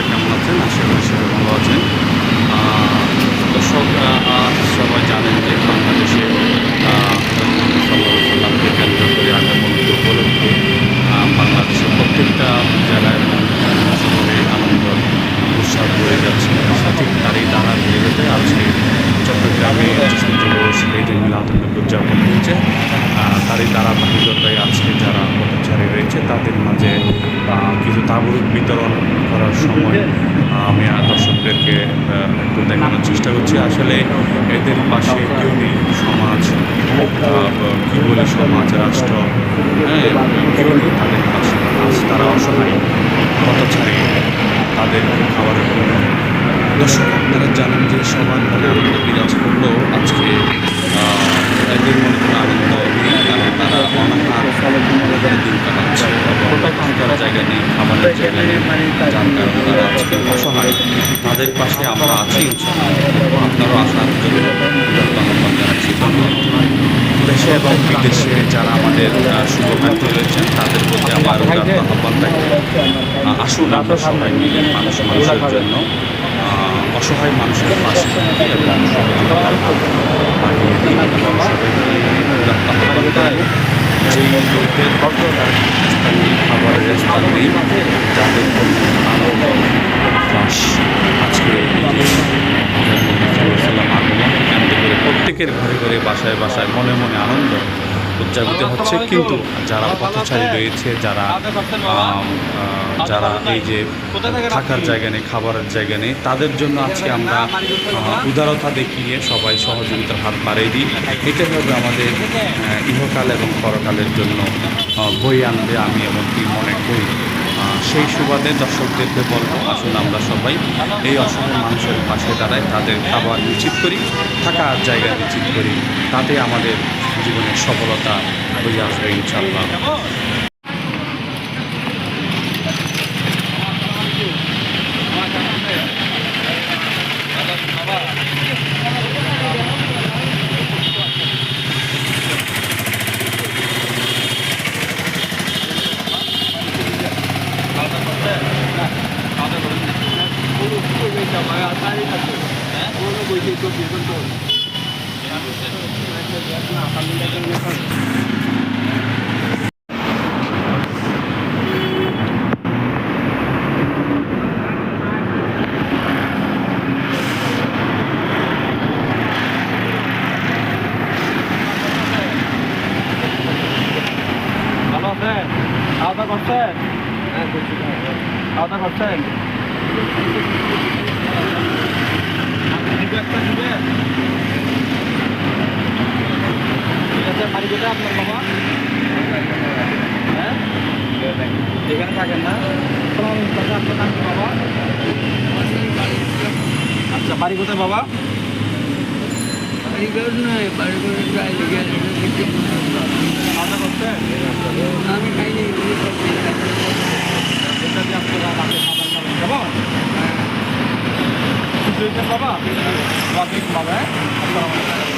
আপনারা কেমন আছেন? আশা করি সবাই ভালো আছেন। দর্শক সবাই জানেন যে বাংলাদেশে সাল্লাল্লাহু কেন্দ্র করে আগমন উপলক্ষে বাংলাদেশের প্রত্যেকটা জেলায় এবং আনন্দ, উৎসব হয়ে যাচ্ছে। সঠিক তারই দ্বারা যেতে আজকে চট্টগ্রামে মিলাদুন্নবী উদযাপন হয়েছে তারই ধারাবাহিকতায় আজকে রয়েছে তাদের মাঝে কিছু তাবরুক বিতরণ করার সময় আমি দর্শকদেরকে একটু দেখানোর চেষ্টা করছি। আসলে এদের পাশে কেউ নেই, সমাজ কি বলি, সমাজ, রাষ্ট্র হ্যাঁ কেউ নেই তাদের পাশে। আজ তারা অসহায় পথচারী তাদেরকে খাবারের জন্য দর্শক, আপনারা জানেন যে সবার মনে আনন্দ বিরাজ করলেও আজকে এদের মনে কোনো আনন্দ নেই কারণ তারা অনাহার অনাহারে দিন কাটাচ্ছে এবং থাকার জায়গা নেই খাবারের জায়গা নেই যার কারণে তারা আজকে অসহায়। তাদের পাশে আমরা আছি। আপনারাও আসার জন্য আহ্বান জানাচ্ছি ধন্যবাদ। দেশে এবং বিদেশে যারা আমাদের শুভকাঙ্ক্ষী রয়েছেন তাদের প্রতি আমার আহ্বান থাকবে। আসুন আমরা সবাই মিলে মানুষ মানুষের জন্য অসহায় মানুষের পাশে এবং সহযোগিতার হাত দিই। এবং সবাইকে উদাত্ত আহ্বান লোকের খাবারের স্থান যাদের আনন্দ উল্লাস আজকে সাল্লাম করে প্রত্যেকের ঘরে ঘরে বাসায় বাসায় মনে মনে আনন্দ। উদযাপিত হচ্ছে, কিন্তু যারা পথচারী রয়েছে, যারা যারা এই যে থাকার জায়গা নেই, খাবারের জায়গা নেই, তাদের জন্য আজকে আমরা উদারতা দেখিয়ে সবাই সহযোগিতার হাত বাড়িয়ে দিই। এটাই হবে আমাদের ইহকাল এবং পরকালের জন্য বই আনবে আমি এমনকি মনে করি। সেই সুবাদে দর্শকদেরকে বলব, আসুন আমরা সবাই এই অসহায় মানুষের পাশে দাঁড়ায় তাদের খাবার নিশ্চিত করি, থাকার জায়গা নিশ্চিত করি, তাতে আমাদের জীবনের সফলতা হয়ে আসবে ইনশাল্লাহ ভালো আছেন খাওয়া দাওয়া করছেন খাওয়া করছেন? দিবে একটা দিবে ঠিক আছে বাড়ি কোথায় আপনার বাবা হ্যাঁ এখানে থাকেন না। বাবা। আচ্ছা বাড়ি কোথায় বাবা? খাবার খাবেন কেমন বাবা? বাবা বাবা হ্যাঁ?